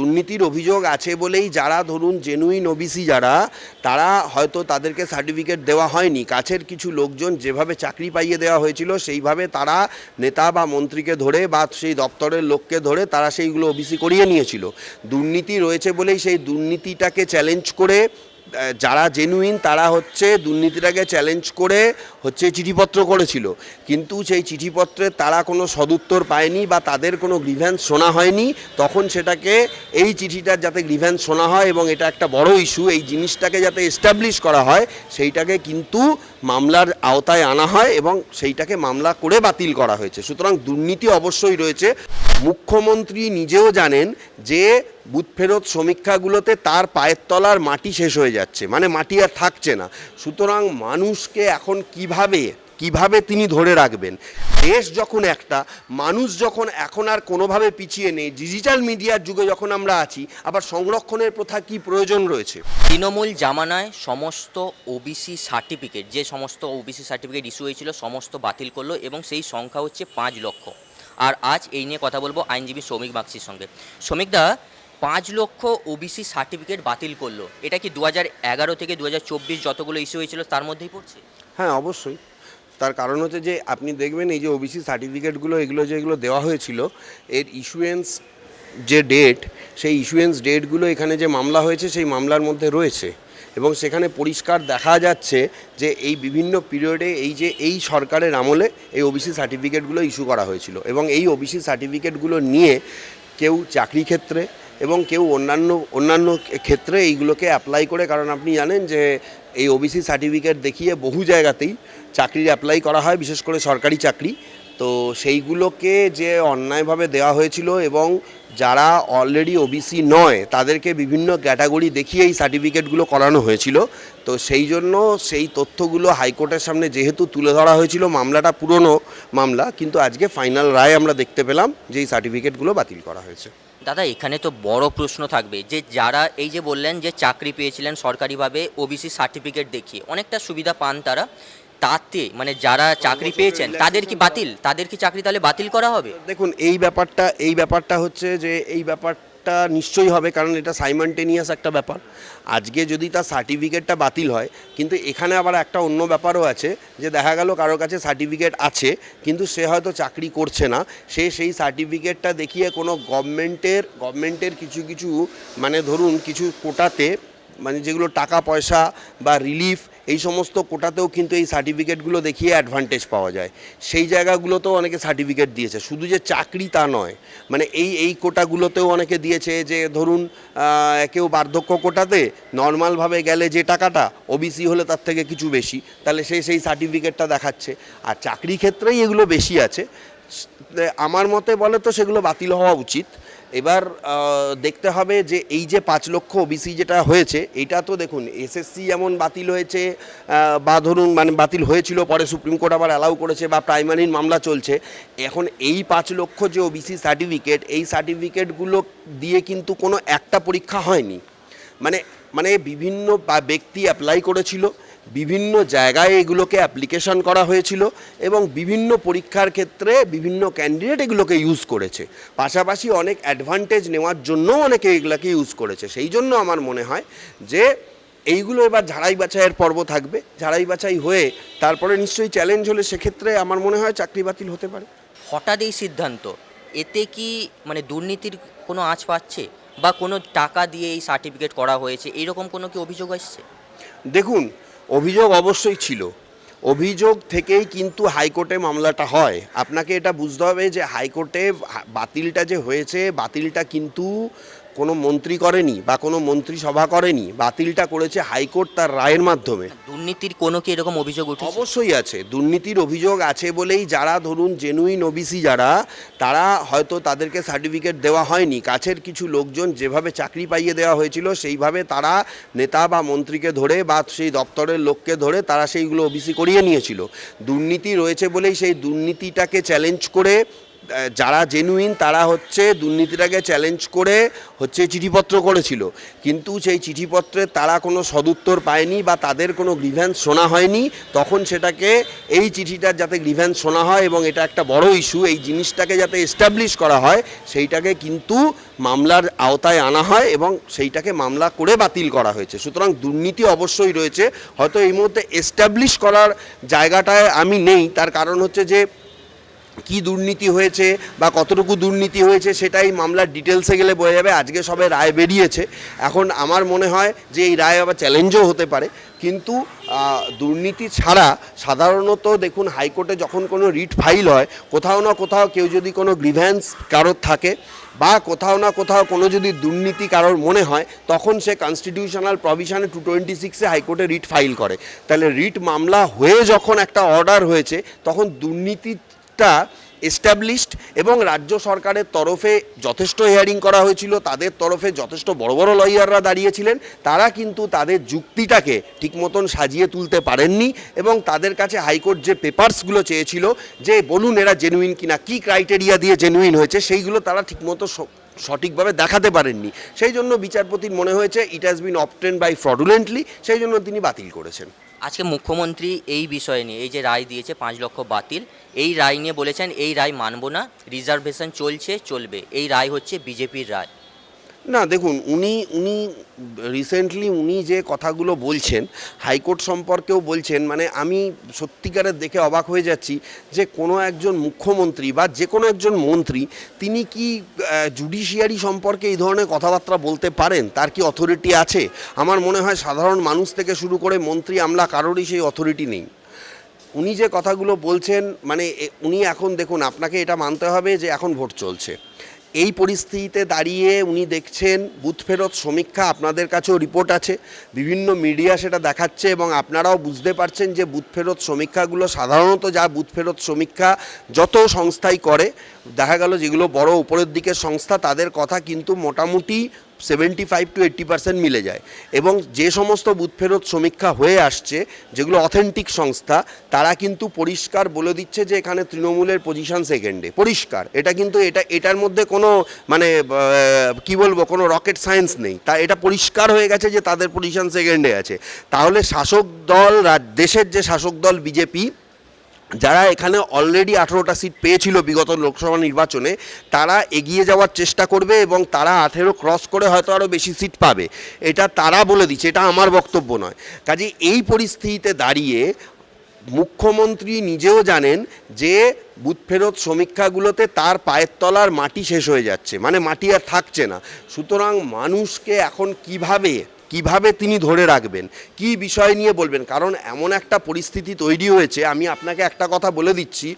দুর্নীতির অভিযোগ আছে বলেই যারা ধরুন জেনুইন ওবিসি যারা, তারা হয়তো তাদেরকে সার্টিফিকেট দেওয়া হয়নি। কাছের কিছু লোকজন যেভাবে চাকরি পাইয়ে দেওয়া হয়েছিল, সেইভাবে তারা নেতা বা মন্ত্রীকে ধরে বা সেই দপ্তরের লোককে ধরে তারা সেইগুলো ওবিসি করিয়ে নিয়েছিল। দুর্নীতি রয়েছে বলেই সেই দুর্নীতিটাকে চ্যালেঞ্জ করে যারা জেনুইন তারা হচ্ছে দুর্নীতিটাকে চ্যালেঞ্জ করে হচ্ছে চিঠিপত্র করেছিল। কিন্তু সেই চিঠিপত্রে তারা কোনো সদুত্তর পায়নি বা তাদের কোনো গ্রিভ্যান্স শোনা হয়নি। তখন সেটাকে এই চিঠিটার যাতে গ্রিভ্যান্স শোনা হয় এবং এটা একটা বড় ইস্যু এই জিনিসটাকে যাতে এস্টাবলিশ করা হয়, সেইটাকে কিন্তু মামলার আওতায় আনা হয় এবং সেইটাকে মামলা করে বাতিল করা হয়েছে। সুতরাং দুর্নীতি অবশ্যই রয়েছে। মুখ্যমন্ত্রী নিজেও জানেন যে বুথ ফেরত সমীক্ষাগুলোতে তার পায়ের তলার মাটি শেষ হয়ে যাচ্ছে। মানে মাটি আর থাকছে না। সুতরাং মানুষকে এখন কীভাবে কীভাবে তিনি ধরে রাখবেন? দেশ যখন একটা মানুষ যখন এখন আর কোনোভাবে পিছিয়ে নেই ডিজিটাল মিডিয়ার যুগে যখন আমরা আছি আবার সংরক্ষণের প্রথা কি প্রয়োজন রয়েছে? তৃণমূল জামানায় সমস্ত ওবিসি সার্টিফিকেট যে সমস্ত ওবিসি সার্টিফিকেট ইস্যু হয়েছিল সমস্ত বাতিল করল এবং সেই সংখ্যা হচ্ছে পাঁচ লক্ষ। আর আজ এই নিয়ে কথা বলব আইনজীবী শ্রমিক বাগচির সঙ্গে। শ্রমিকদা পাঁচ লক্ষ ওবিসি সার্টিফিকেট বাতিল করল। এটা কি দু এগারো থেকে দু চব্বিশ যতগুলো ইস্যু হয়েছিল তার মধ্যেই পড়ছে? হ্যাঁ অবশ্যই। তার কারণ হচ্ছে যে আপনি দেখবেন এই যে ওবিসি সার্টিফিকেটগুলো এগুলো যেগুলো দেওয়া হয়েছিল, এর ইস্যুয়েন্স যে ডেট সেই ইস্যুয়েন্স ডেটগুলো এখানে যে মামলা হয়েছে, সেই মামলার মধ্যে রয়েছে। এবং সেখানে পরিষ্কার দেখা যাচ্ছে যে এই বিভিন্ন পিরিয়ডে এই যে এই সরকারের আমলে এই ওবিসি সার্টিফিকেটগুলো ইস্যু করা হয়েছিল। এবং এই ওবিসি সার্টিফিকেটগুলো নিয়ে কেউ চাকরি ক্ষেত্রে এবং কেউ অন্যান্য অন্যান্য ক্ষেত্রে এইগুলোকে অ্যাপ্লাই করে, কারণ আপনি জানেন যে এই ওবিসি সার্টিফিকেট দেখিয়ে বহু জায়গাতেই চাকরির অ্যাপ্লাই করা হয়, বিশেষ করে সরকারি চাকরি। তো সেইগুলোকে যে অন্যায়ভাবে দেওয়া হয়েছিল এবং যারা অলরেডি ওবিসি নয়, তাদেরকে বিভিন্ন ক্যাটাগরি দেখিয়ে এই সার্টিফিকেটগুলো করানো হয়েছিল। তো সেই জন্য সেই তথ্যগুলো হাইকোর্টের সামনে যেহেতু তুলে ধরা হয়েছিল, মামলাটা পুরনো মামলা, কিন্তু আজকে ফাইনাল রায় আমরা দেখতে পেলাম যে এই সার্টিফিকেটগুলো বাতিল করা হয়েছে। দাদা, এখানে তো বড় প্রশ্ন থাকবে যে যারা এই যে বললেন যে চাকরি পেয়েছিলেন সরকারিভাবে ওবিসি সার্টিফিকেট দেখিয়ে, অনেকটা সুবিধা পান তারা। তাতে মানে যারা চাকরি পেয়েছেন তাদের কি বাতিল? তাদের কি চাকরি তাহলে বাতিল করা হবে? দেখুন এই ব্যাপারটা এই ব্যাপারটা হচ্ছে যে এই ব্যাপারটা নিশ্চয়ই হবে কারণ এটা সাইমান্টেনিয়াস একটা ব্যাপার। আজকে যদি তার সার্টিফিকেটটা বাতিল হয় কিন্তু এখানে আবার একটা অন্য ব্যাপারও আছে যে দেখা গেল কারোর কাছে সার্টিফিকেট আছে কিন্তু সে হয়তো চাকরি করছে না। সে সেই সার্টিফিকেটটা দেখিয়ে কোনো গভর্নমেন্টের গভর্নমেন্টের কিছু কিছু মানে ধরুন কিছু কোটাতে মানে যেগুলো টাকা পয়সা বা রিলিফ এই সমস্ত কোটাতেও কিন্তু এই সার্টিফিকেটগুলো দেখিয়ে অ্যাডভান্টেজ পাওয়া যায়। সেই জায়গাগুলোতেও অনেকে সার্টিফিকেট দিয়েছে। শুধু যে চাকরি তা নয় মানে এই এই কোটাগুলোতেও অনেকে দিয়েছে যে ধরুন কেউ বার্ধক্য কোটাতে নর্মালভাবে গেলে যে টাকাটা ওবিসি হলে তার থেকে কিছু বেশি, তাহলে সে সেই সার্টিফিকেটটা দেখাচ্ছে। আর চাকরি ক্ষেত্রেই এগুলো বেশি আছে। আমার মতে বলে তো সেগুলো বাতিল হওয়া উচিত। এবার দেখতে হবে যে এই যে পাঁচ লক্ষ ওবিসি যেটা হয়েছে, এটা তো দেখুন এসএসসি যেমন বাতিল হয়েছে বা ধরুন মানে বাতিল হয়েছিল, পরে সুপ্রিম কোর্ট আবার অ্যালাউ করেছে বা প্রাইমারির মামলা চলছে, এখন এই পাঁচ লক্ষ যে ওবিসি সার্টিফিকেট এই সার্টিফিকেটগুলো দিয়ে কিন্তু কোনো একটা পরীক্ষা হয়নি। মানে মানে বিভিন্ন ব্যক্তি অ্যাপ্লাই করেছিল বিভিন্ন জায়গায় এগুলোকে অ্যাপ্লিকেশন করা হয়েছিল এবং বিভিন্ন পরীক্ষার ক্ষেত্রে বিভিন্ন ক্যান্ডিডেট এগুলোকে ইউজ করেছে। পাশাপাশি অনেক অ্যাডভান্টেজ নেওয়ার জন্য অনেকে এগুলোকে ইউজ করেছে। সেই জন্য আমার মনে হয় যে এইগুলো এবার ঝাড়াই বাছাইয়ের পর্ব থাকবে। ঝাড়াই বাছাই হয়ে তারপরে নিশ্চয়ই চ্যালেঞ্জ হলে সেক্ষেত্রে আমার মনে হয় চাকরি বাতিল হতে পারে। হঠাৎ এই সিদ্ধান্ত এতে কি মানে দুর্নীতির কোনো আঁচ পাচ্ছে? বা কোনো টাকা দিয়ে এই সার্টিফিকেট করা হয়েছে? এরকম কোনো কি অভিযোগ আসছে দেখুন অভিযোগ অবশ্যই ছিল। অভিযোগ থেকেই কিন্তু হাইকোর্টে মামলাটা হয়। আপনাকে এটা বুঝতে হবে যে হাইকোর্টে বাতিলটা যে হয়েছে, বাতিলটা কিন্তু কোনো মন্ত্রী করেনি বা কোনো মন্ত্রিসভা করেনি বাতিলটা করেছে হাইকোর্ট তার রায়ের মাধ্যমে। দুর্নীতির কোনো কি এরকম অভিযোগ উঠেছে? অবশ্যই আছে। দুর্নীতির অভিযোগ আছে বলেই যারা ধরুন জেনুইন ওবিসি যারা তারা হয়তো তাদেরকে সার্টিফিকেট দেওয়া হয়নি। কাছের কিছু লোকজন যেভাবে চাকরি পাইয়ে দেওয়া হয়েছিল সেইভাবে তারা নেতা বা মন্ত্রীকে ধরে বা সেই দপ্তরের লোককে ধরে তারা সেইগুলো ওবিসি করিয়ে নিয়েছিল। দুর্নীতি রয়েছে বলেই সেই দুর্নীতিটাকে চ্যালেঞ্জ করে যারা জেনুইন তারা হচ্ছে দুর্নীতিটাকে চ্যালেঞ্জ করে হচ্ছে চিঠিপত্র করেছিল। কিন্তু সেই চিঠিপত্রে তারা কোনো সদুত্তর পায়নি বা তাদের কোনো গ্রিভ্যান্স শোনা হয়নি। তখন সেটাকে এই চিঠিটার যাতে গ্রিভ্যান্স শোনা হয় এবং এটা একটা বড় ইস্যু এই জিনিসটাকে যাতে এস্টাবলিশ করা হয়, সেইটাকে কিন্তু মামলার আওতায় আনা হয় এবং সেইটাকে মামলা করে বাতিল করা হয়েছে। সুতরাং দুর্নীতি অবশ্যই রয়েছে। হয়তো এই মুহূর্তে এস্টাবলিশ করার জায়গাটায় আমি নেই। তার কারণ হচ্ছে যে কি দুর্নীতি হয়েছে বা কতটুকু দুর্নীতি হয়েছে সেটাই মামলার ডিটেলসে গেলে বোঝা যাবে। আজকে সবে রায় বেরিয়েছে। এখন আমার মনে হয় যে এই রায় আবার চ্যালেঞ্জও হতে পারে। কিন্তু দুর্নীতি ছাড়া সাধারণত দেখুন হাইকোর্টে যখন কোনো রিট ফাইল হয়, কোথাও না কোথাও কেউ যদি কোনো গ্রিভ্যান্স কারোর থাকে বা কোথাও না কোথাও কোনো যদি দুর্নীতি কারোর মনে হয়, তখন সে কনস্টিটিউশনাল প্রভিশনে টু টোয়েন্টি সিক্সে হাইকোর্টে রিট ফাইল করে। তাহলে রিট মামলা হয়ে যখন একটা অর্ডার হয়েছে, তখন দুর্নীতিটা এস্টাবলিশড এবং রাজ্য সরকারের তরফে যথেষ্ট হেয়ারিং করা হয়েছিল, তাদের তরফে যথেষ্ট বড় বড় লয়াররা দাঁড়িয়েছিলেন, তারা কিন্তু তাদের যুক্তিটাকে ঠিক মতন সাজিয়ে তুলতে পারেননি এবং তাদের কাছে হাইকোর্ট যে পেপারসগুলো চেয়েছিল যে বলুন এরা জেনুইন কিনা, কী ক্রাইটেরিয়া দিয়ে জেনুইন হয়েছে, সেইগুলো তারা ঠিকমতো সঠিকভাবে দেখাতে পারেননি। সেই জন্য বিচারপতির মনে হয়েছে ইট হ্যাজ বিন অপটেন বাই ফ্রডুলেন্টলি সেই জন্য তিনি বাতিল করেছেন। আজকে মুখ্যমন্ত্রী এই বিষয় নিয়ে, এই যে রায় দিয়েছে পাঁচ লক্ষ বাতিল, এই রায় নিয়ে বলেছেন, এই রায় মানব না, রিজার্ভেশন চলছে, চলবে। এই রায় হচ্ছে বিজেপির রায়। না, দেখুন, উনি উনি রিসেন্টলি উনি যে কথাগুলো বলছেন, হাইকোর্ট সম্পর্কেও বলছেন মানে আমি সত্যিকারের দেখে অবাক হয়ে যাচ্ছি যে কোনো একজন মুখ্যমন্ত্রী বা যে কোনো একজন মন্ত্রী, তিনি কি জুডিশিয়ারি সম্পর্কে এই ধরনের কথাবার্তা বলতে পারেন? তার কি অথরিটি আছে? আমার মনে হয় সাধারণ মানুষ থেকে শুরু করে মন্ত্রী, আমলা কারোরই সেই অথরিটি নেই। উনি যে কথাগুলো বলছেন মানে উনি এখন দেখুন, আপনাকে এটা মানতে হবে যে এখন ভোট চলছে। এই পরিস্থিতিতে দাঁড়িয়ে উনি দেখছেন বুথ ফেরত সমীক্ষা, আপনাদের কাছেও রিপোর্ট আছে, বিভিন্ন মিডিয়া সেটা দেখাচ্ছে এবং আপনারাও বুঝতে পারছেন যে বুথ ফেরত সমীক্ষাগুলো, সাধারণত যা বুথ ফেরত সমীক্ষা যত সংস্থাই করে, দেখা গেল যেগুলো বড় উপরের দিকের সংস্থা, তাদের কথা কিন্তু মোটামুটি seventy five to eighty percent মিলে যায়। এবং যে সমস্ত বুথ ফেরত সমীক্ষা হয়ে আসছে, যেগুলো অথেন্টিক সংস্থা, তারা কিন্তু পরিষ্কার বলে দিচ্ছে যে এখানে তৃণমূলের পজিশন সেকেন্ডে পরিষ্কার। এটা কিন্তু এটা, এটার মধ্যে কোনো মানে কি বলব, কোনো রকেট সায়েন্স নেই। তা, এটা পরিষ্কার হয়ে গেছে যে তাদের পজিশন সেকেন্ডে আছে। তাহলে শাসক দল দেশের যে শাসক দল, বিজেপি যারা এখানে অলরেডি আঠেরোটা সিট পেয়েছিল বিগত লোকসভা নির্বাচনে, তারা এগিয়ে যাওয়ার চেষ্টা করবে এবং তারা আঠেরো ক্রস করে হয়তো আরও বেশি সিট পাবে। এটা তারা বলে দিচ্ছে, এটা আমার বক্তব্য নয়। কাজে এই পরিস্থিতিতে দাঁড়িয়ে মুখ্যমন্ত্রী নিজেও জানেন যে বুথ ফেরত সমীক্ষাগুলোতে তার পায়ের তলার মাটি শেষ হয়ে যাচ্ছে মানে মাটি আর থাকছে না। সুতরাং মানুষকে এখন কীভাবে কীভাবে তিনি ধরে রাখবেন, কি বিষয় নিয়ে বলবেন? কারণ এমন একটা পরিস্থিতি তৈরি হয়েছে, আমি আপনাকে একটা কথা বলে দিচ্ছি।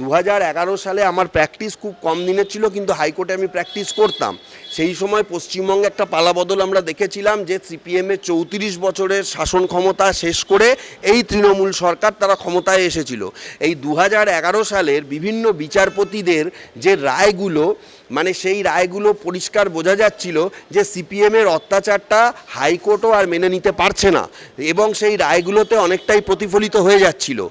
দু হাজার এগারো সালে আমার প্র্যাকটিস খুব কম দিনের ছিল, কিন্তু হাইকোর্টে আমি প্র্যাকটিস করতাম। সেই সময় পশ্চিমবঙ্গে একটা পালাবদল আমরা দেখেছিলাম যে সিপিএমের চৌত্রিশ বছরের শাসন ক্ষমতা শেষ করে এই তৃণমূল সরকার তারা ক্ষমতায় এসেছিল। এই দু হাজার এগারো সালের বিভিন্ন বিচারপতিদের যে রায়গুলো মানে সেই রায়গুলো পরিষ্কার বোঝা যাচ্ছিল যে সিপিএমের অত্যাচারটা হাইকোর্টও আর মেনে নিতে পারছে না। এবং সেই রায়গুলোতে অনেকটাই প্রতিফলিত হয়ে যাচ্ছিল।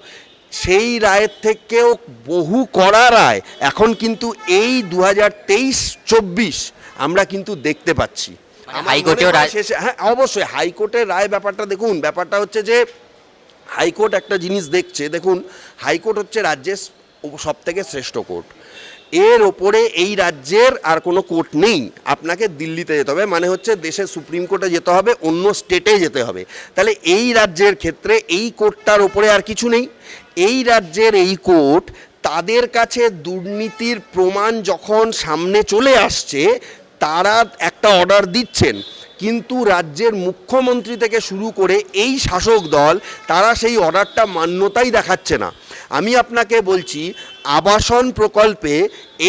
সেই রায়ের থেকেও বহু কড়া রায় এখন কিন্তু এই দু হাজার তেইশ চব্বিশ আমরা কিন্তু দেখতে পাচ্ছি। মানে হাইকোর্টেও রায়- শেষে- হ্যাঁ অবশ্যই হাইকোর্টের রায় ব্যাপারটা দেখুন ব্যাপারটা হচ্ছে যে হাইকোর্ট একটা জিনিস দেখছে। দেখুন হাইকোর্ট হচ্ছে রাজ্যের সব থেকে শ্রেষ্ঠ কোর্ট। এর ওপরে এই রাজ্যের আর কোনো কোর্ট নেই। আপনাকে দিল্লিতে যেতে হবে মানে হচ্ছে দেশের সুপ্রিম কোর্টে যেতে হবে, অন্য স্টেটে যেতে হবে। তাহলে এই রাজ্যের ক্ষেত্রে এই কোর্টটার ওপরে আর কিছু নেই। এই রাজ্যের এই কোর্ট তাদের কাছে দুর্নীতির প্রমাণ যখন সামনে চলে আসছে, তারা একটা অর্ডার দিচ্ছেন। কিন্তু রাজ্যের মুখ্যমন্ত্রী থেকে শুরু করে এই শাসক দল, তারা সেই অর্ডারটা মান্যতাই দেখাচ্ছে না। আমি আপনাকে বলছি, আবাসন প্রকল্পে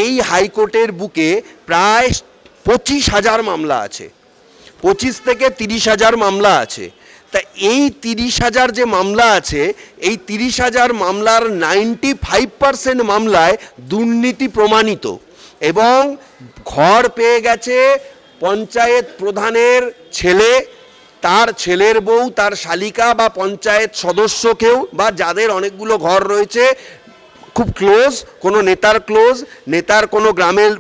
এই হাইকোর্টের বুকে প্রায় পঁচিশ হাজার মামলা আছে। পঁচিশ থেকে তিরিশ হাজার মামলা আছে। তা এই তিরিশ হাজার যে মামলা আছে, এই তিরিশ হাজার মামলার নাইনটি ফাইভ পার্সেন্ট মামলায় দুর্নীতি প্রমাণিত এবং ঘর পেয়ে গেছে পঞ্চায়েত প্রধানের ছেলে তার ছেলের বউ, তার শালিকা বা পঞ্চায়েত সদস্যকেও বা যাদের অনেকগুলো ঘর রয়েছে, খুব ক্লোজ কোনো নেতার ক্লোজ নেতার কোনো গ্রামের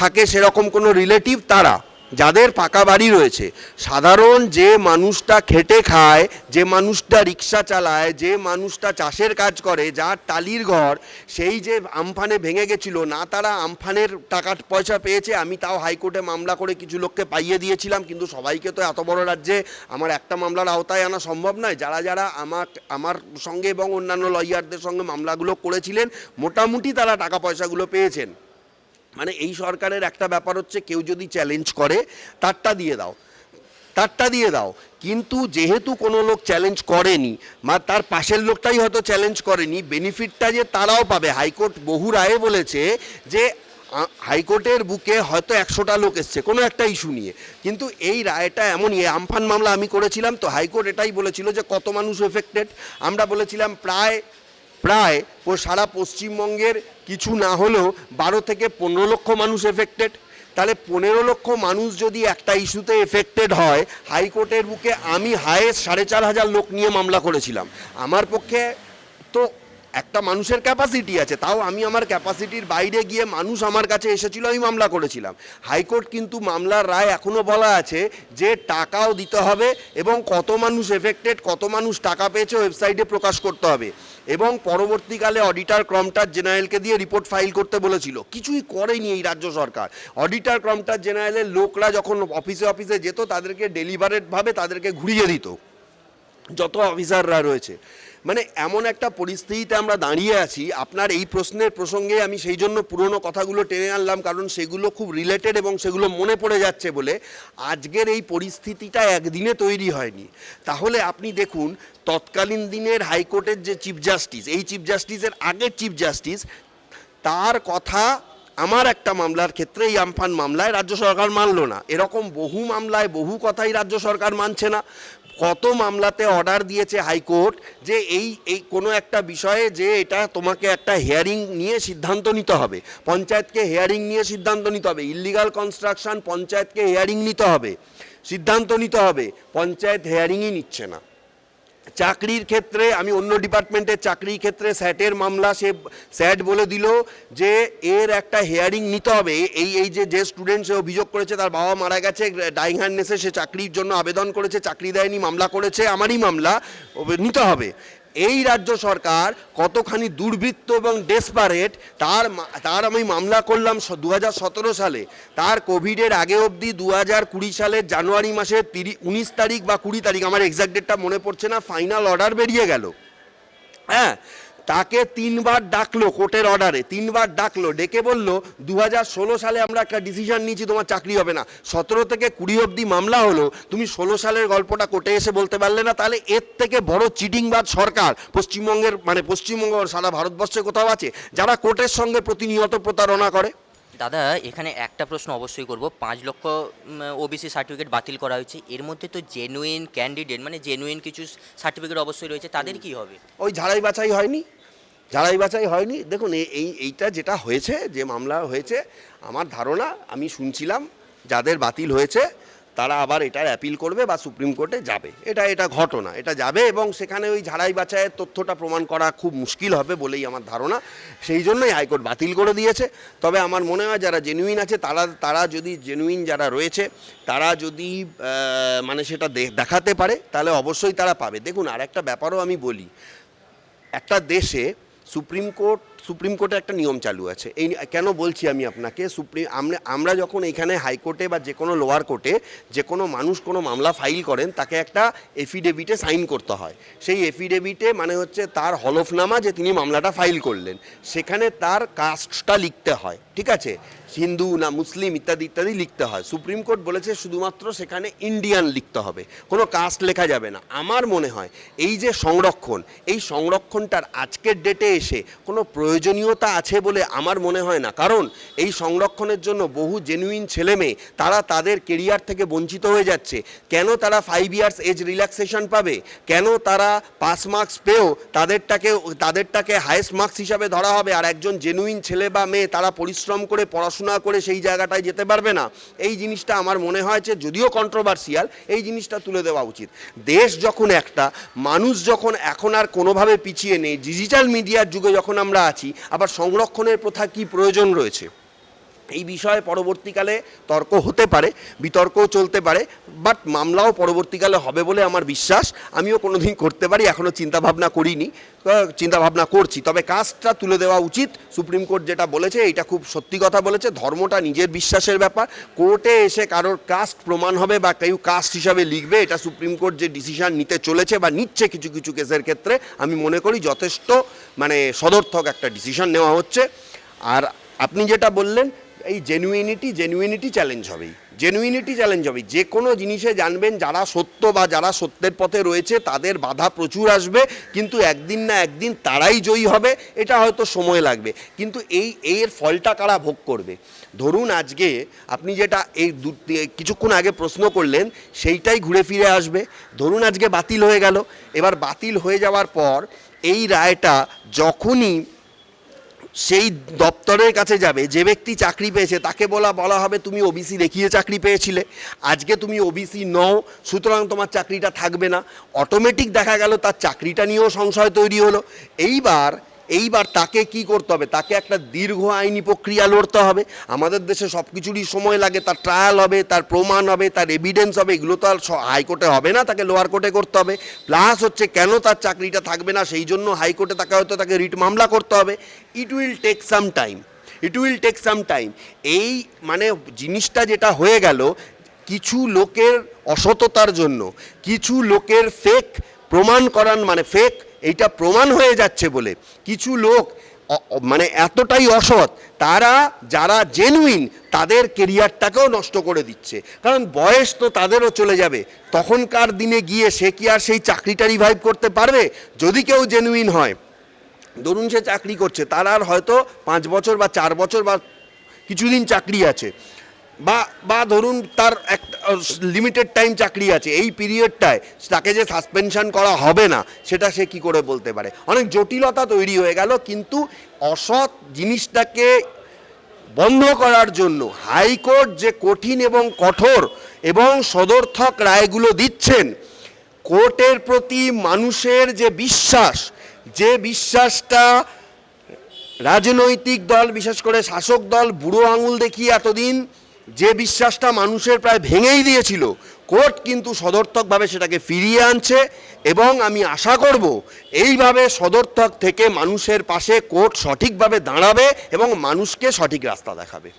থাকে সেরকম কোনো রিলেটিভ তারা। যাদের পাকা বাড়ি রয়েছে, সাধারণ যে মানুষটা খেটে খায়, যে মানুষটা রিক্সা চালায়, যে মানুষটা চাষের কাজ করে, যার টালির ঘর, সেই যে আমফানে ভেঙে গেছিল, না তারা আমফানের টাকা পয়সা পেয়েছে, আমি তাও হাইকোর্টে মামলা করে কিছু লোককে পাইয়ে দিয়েছিলাম, কিন্তু সবাইকে তো এত বড় রাজ্যে আমার একটা মামলার আওতায় আনা সম্ভব নয়। যারা যারা আমার আমার সঙ্গে এবং অন্যান্য লয়ারদের সঙ্গে মামলাগুলো করেছিলেন, মোটামুটি তারা টাকা পয়সাগুলো পেয়েছেন। মানে এই সরকারের একটা ব্যাপার হচ্ছে কেউ যদি চ্যালেঞ্জ করে, তারটা দিয়ে দাও, তারটা দিয়ে দাও। কিন্তু যেহেতু কোনো লোক চ্যালেঞ্জ করেনি বা তার পাশের লোকটাই হয়তো চ্যালেঞ্জ করেনি বেনিফিটটা যে তারাও পাবে। হাইকোর্ট বহু রায়ে বলেছে যে হাইকোর্টের বুকে হয়তো একশোটা লোক এসছে, কোনো একটা ইস্যু নিয়ে। কিন্তু এই রায়টা এমনই আমফান মামলা আমি করেছিলাম তো, হাইকোর্ট এটাই বলেছিল যে কত মানুষ এফেক্টেড আমরা বলেছিলাম প্রায় প্রায় ও সারা পশ্চিমবঙ্গের কিছু না হলেও বারো থেকে পনেরো লক্ষ মানুষ এফেক্টেড তাহলে পনেরো লক্ষ মানুষ যদি একটা ইস্যুতে এফেক্টেড হয়, হাইকোর্টের বুকে আমি হায়েস্ট সাড়ে চার হাজার লোক নিয়ে মামলা করেছিলাম। আমার পক্ষে তো একটা মানুষের ক্যাপাসিটি আছে, তাও আমি আমার ক্যাপাসিটির বাইরে গিয়ে মানুষ আমার কাছে এসেছিল, আমি মামলা করেছিলাম। হাইকোর্ট কিন্তু মামলার রায় এখনও বলা আছে যে টাকাও দিতে হবে এবং কত মানুষ এফেক্টেড কত মানুষ টাকা পেয়েছে ওয়েবসাইটে প্রকাশ করতে হবে। এবং পরবর্তীকালে অডিটার ক্রমটার জেনারেলকে দিয়ে রিপোর্ট ফাইল করতে বলেছিল। কিছুই করেনি এই রাজ্য সরকার। অডিটার ক্রমটার জেনারেলের লোকরা যখন অফিসে অফিসে যেত, তাদেরকে ডেলিভারেটভাবে তাদেরকে ঘুরিয়ে দিত। যত অফিসাররা রয়েছে। মানে এমন একটা পরিস্থিতিতে আমরা দাঁড়িয়ে আছি, আপনার এই প্রশ্নের প্রসঙ্গে আমি সেই জন্য পুরনো কথাগুলো টেনে আনলাম, কারণ সেগুলো খুব রিলেটেড এবং সেগুলো মনে পড়ে যাচ্ছে বলে আজকের এই পরিস্থিতিটা একদিনে তৈরি হয়নি। তাহলে আপনি দেখুন, তৎকালীন দিনের হাইকোর্টের যে চিফ জাস্টিস এই চিফ জাস্টিসের আগের চিফ জাস্টিস তার কথা আমার একটা মামলার ক্ষেত্রে এই আমফান মামলায় রাজ্য সরকার মানল না। এরকম বহু মামলায় বহু কথাই রাজ্য সরকার মানছে না। কত মামলাতে অর্ডার দিয়েছে হাইকোর্ট যে এই এই কোনো একটা বিষয়ে যে এটা তোমাকে একটা হেয়ারিং নিয়ে সিদ্ধান্ত নিতে হবে। পঞ্চায়েতকে হেয়ারিং নিয়ে সিদ্ধান্ত নিতে হবে। ইলিগাল কনস্ট্রাকশন পঞ্চায়েতকে হেয়ারিং নিতে হবে। সিদ্ধান্ত নিতে হবে। পঞ্চায়েত হেয়ারিংই নিচ্ছে না। চাকরির ক্ষেত্রে, আমি অন্য ডিপার্টমেন্টের চাকরির ক্ষেত্রে স্যাটের মামলা সে স্যাট বলে দিল যে এর একটা হেয়ারিং নিতে হবে। এই এই যে যে স্টুডেন্ট সে অভিযোগ করেছে, তার বাবা মারা গেছে ডাইং হ্যান্ডনেসে সে চাকরির জন্য আবেদন করেছে, চাকরি দেয়নি, মামলা করেছে, আমারই মামলা নিতে হবে। এই রাজ্য সরকার কতখানি দুর্বৃত্ত এবং ডেসপারেট তার তার আমি মামলা করলাম দু সালে। তার কোভিডের আগে অবধি দু হাজার কুড়ি সালের জানুয়ারি মাসের তিরি, উনিশ তারিখ বা কুড়ি তারিখ, আমার এক্সাক্ট ডেটটা মনে পড়ছে না ফাইনাল অর্ডার বেরিয়ে গেল। হ্যাঁ তাকে তিনবার ডাকলো কোর্টের অর্ডারে, তিনবার ডাকলো, ডেকে বলল দু হাজার ষোলো সালে আমরা একটা ডিসিশন নিয়েছি, তোমার চাকরি হবে না। সতেরো থেকে কুড়ি অবধি মামলা হলো, তুমি ষোলো সালের গল্পটা কোর্টে এসে বলতে পারলে না, তাহলে এর থেকে বড় চিটিংবাদ সরকার, পশ্চিমবঙ্গের মানে পশ্চিমবঙ্গ সারা ভারতবর্ষে কোথাও আছে, যারা কোর্টের সঙ্গে প্রতিনিয়ত প্রতারণা করে? দাদা এখানে একটা প্রশ্ন অবশ্যই করব। পাঁচ লক্ষ ওবিসি সার্টিফিকেট বাতিল করা হয়েছে। এর মধ্যে তো জেনুইন ক্যান্ডিডেট মানে জেনুইন কিছু সার্টিফিকেট অবশ্যই রয়েছে। তাদের কি হবে? ওই ঝাড়াই বাছাই হয়নি। ঝাড়াই বাছাই হয়নি। দেখুন এই- এই এইটা যেটা হয়েছে যে মামলা হয়েছে আমার ধারণা আমি শুনছিলাম যাদের বাতিল হয়েছে তারা আবার এটার অ্যাপিল করবে বা সুপ্রিম কোর্টে যাবে। এটা এটা ঘটনা, এটা যাবে এবং সেখানে ওই ঝাড়াই বাছাইয়ের তথ্যটা প্রমাণ করা খুব মুশকিল হবে বলেই আমার ধারণা। সেই জন্যই হাইকোর্ট বাতিল করে দিয়েছে। তবে আমার মনে হয় যারা জেনুইন আছে, তারা তারা যদি জেনুইন যারা রয়েছে, তারা যদি মানে সেটা দেখাতে পারে, তাহলে অবশ্যই তারা পাবে। দেখুন আর একটা ব্যাপারও আমি বলি। একটা দেশে সুপ্রিম কোর্ট সুপ্রিম কোর্টে একটা নিয়ম চালু আছে। এই কেন বলছি আমি আপনাকে? সুপ্রিম আমরা আমরা যখন এখানে হাইকোর্টে বা যে কোনো লোয়ার কোর্টে যে কোনো মানুষ কোনো মামলা ফাইল করেন, তাকে একটা এফিডেভিটে সাইন করতে হয়। সেই এফিডেভিটে মানে হচ্ছে তার হলফনামা যে তিনি মামলাটা ফাইল করলেন। সেখানে তার কাস্টটা লিখতে হয়, ঠিক আছে? হিন্দু না মুসলিম ইত্যাদি ইত্যাদি লিখতে হয়। সুপ্রিম কোর্ট বলেছে শুধুমাত্র সেখানে ইন্ডিয়ান লিখতে হবে। কোনো কাস্ট লেখা যাবে না। আমার মনে হয় এই যে সংরক্ষণ, এই সংরক্ষণটার আজকের ডেটে এসে কোনো প্রয়োজনীয়তা আছে বলে আমার মনে হয় না। কারণ এই সংরক্ষণের জন্য বহু জেনুইন ছেলে মেয়ে তারা তাদের কেরিয়ার থেকে বঞ্চিত হয়ে যাচ্ছে। কেন তারা ফাইভ ইয়ার্স এজ রিল্যাক্সেশন পাবে? কেন তারা পাস মার্কস পেয়েও তাদেরটাকে তাদেরটাকে হায়েস্ট মার্কস হিসাবে ধরা হবে? আর একজন জেনুইন ছেলে বা মেয়ে, তারা পরিশ্রম করে, পড়াশোনা করে সেই জায়গাটায় যেতে পারবে না। এই জিনিসটা আমার মনে হয় যে যদিও কন্ট্রোভার্সিয়াল এই জিনিসটা তুলে দেওয়া উচিত। দেশ যখন একটা, মানুষ যখন এখন আর কোনোভাবে পিছিয়ে নেই ডিজিটাল মিডিয়ার যুগে যখন আমরা আছি আবার সংরক্ষণের প্রথা কি প্রয়োজন রয়েছে? এই বিষয়ে পরবর্তীকালে তর্ক হতে পারে, বিতর্কও চলতে পারে বাট মামলাও পরবর্তীকালে হবে বলে আমার বিশ্বাস। আমিও কোনোদিন করতে পারি এখনও চিন্তাভাবনা করিনি। চিন্তাভাবনা করছি। তবে কাজটা তুলে দেওয়া উচিত। সুপ্রিম কোর্ট যেটা বলেছে, এটা খুব সত্যি কথা বলেছে। ধর্মটা নিজের বিশ্বাসের ব্যাপার। কোর্টে এসে কারোর কাস্ট প্রমাণ হবে বা কেউ কাস্ট হিসাবে লিখবে, এটা সুপ্রিম কোর্ট যে ডিসিশন নিতে চলেছে বা নিচ্ছে কিছু কিছু কেসের ক্ষেত্রে, আমি মনে করি যথেষ্ট মানে সদর্থক একটা ডিসিশন নেওয়া হচ্ছে। আর আপনি যেটা বললেন এই জেনুইনিটি জেনুইনিটি চ্যালেঞ্জ হবেই। জেনুইনিটি চ্যালেঞ্জ হবে যে কোনো জিনিসে জানবেন যারা সত্য বা যারা সত্যের পথে রয়েছে, তাদের বাধা প্রচুর আসবে, কিন্তু একদিন না একদিন তারাই জয়ী হবে, এটা হয়তো সময় লাগবে। কিন্তু এই, এর ফলটা কারা ভোগ করবে? ধরুন আজকে আপনি যেটা এই দু- কিছুক্ষণ আগে প্রশ্ন করলেন, সেইটাই ঘুরে ফিরে আসবে। ধরুন আজকে বাতিল হয়ে গেল। এবার বাতিল হয়ে যাওয়ার পর এই রায়টা যখনই সেই দপ্তরের কাছে যাবে, যে ব্যক্তি চাকরি পেয়েছে, তাকে বলা বলা হবে, তুমি ওবিসি দেখিয়ে চাকরি পেয়েছিলে। আজকে তুমি ওবিসি নও, সুতরাং তোমার চাকরিটা থাকবে না। অটোমেটিক দেখা গেল, তার চাকরিটা নিয়েও সংশয় তৈরি হলো। এইবার এইবার তাকে কি করতে হবে? তাকে একটা দীর্ঘ আইনি প্রক্রিয়া লড়তে হবে। আমাদের দেশে সব কিছুরই সময় লাগে, তার ট্রায়াল হবে, তার প্রমাণ হবে, তার এভিডেন্স হবে, এগুলো তো আর হাইকোর্টে হবে না, তাকে লোয়ার কোর্টে করতে হবে। প্লাস হচ্ছে কেন তার চাকরিটা থাকবে না, সেই জন্য হাইকোর্টে তাকে হয়তো তাকে রিট মামলা করতে হবে। It will take some time it will take some time এই মানে জিনিসটা যেটা হয়ে গেল, কিছু লোকের অসততার জন্য, কিছু লোকের ফেক প্রমাণ করান মানে ফেক এইটা প্রমাণ হয়ে যাচ্ছে বলে। কিছু লোক মানে এতটাই অসৎ, তারা যারা জেনুইন তাদের কেরিয়ারটাকেও নষ্ট করে দিচ্ছে। কারণ বয়স তো তাদেরও চলে যাবে। তখনকার দিনে গিয়ে সে কি আর সেই চাকরিটা রিভাইভ করতে পারবে? যদি কেউ জেনুইন হয়। ধরুন সে চাকরি করছে, তার আর হয়তো পাঁচ বছর বা চার বছর বা কিছুদিন চাকরি আছে। বা বা ধরুন তার একটা লিমিটেড টাইম চাকরি আছে, এই পিরিয়ডটায় তাকে যে সাসপেনশন করা হবে না, সেটা সে কি করে বলতে পারে? অনেক জটিলতা তৈরি হয়ে গেল, কিন্তু অসৎ জিনিসটাকে বন্ধ করার জন্য হাইকোর্ট যে কঠিন এবং কঠোর এবং সদর্থক রায়গুলো দিচ্ছেন, কোর্টের প্রতি মানুষের যে বিশ্বাস, যে বিশ্বাসটা রাজনৈতিক দল, বিশেষ করে শাসক দল, বুড়ো আঙুল দেখিয়ে এতদিন যে বিশ্বাসটা মানুষের প্রায় ভেঙেই দিয়েছিল কোর্ট কিন্তু সদর্থকভাবে সেটাকে ফিরিয়ে আনছে এবং আমি আশা করব এইভাবে সদর্থক থেকে মানুষের পাশে কোর্ট সঠিকভাবে দাঁড়াবে এবং মানুষকে সঠিক রাস্তা দেখাবে।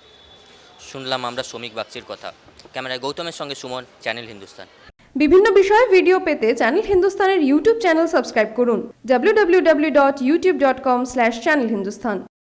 শুনলাম আমরা শ্রমিক বাগচির কথা। ক্যামেরায় গৌতমের সঙ্গে সুমন চ্যানেল হিন্দুস্তান। বিভিন্ন বিষয়ে ভিডিও পেতে চ্যানেল হিন্দুস্তানের ইউটিউব চ্যানেল সাবস্ক্রাইব করুন www.youtube.com/channelhindustan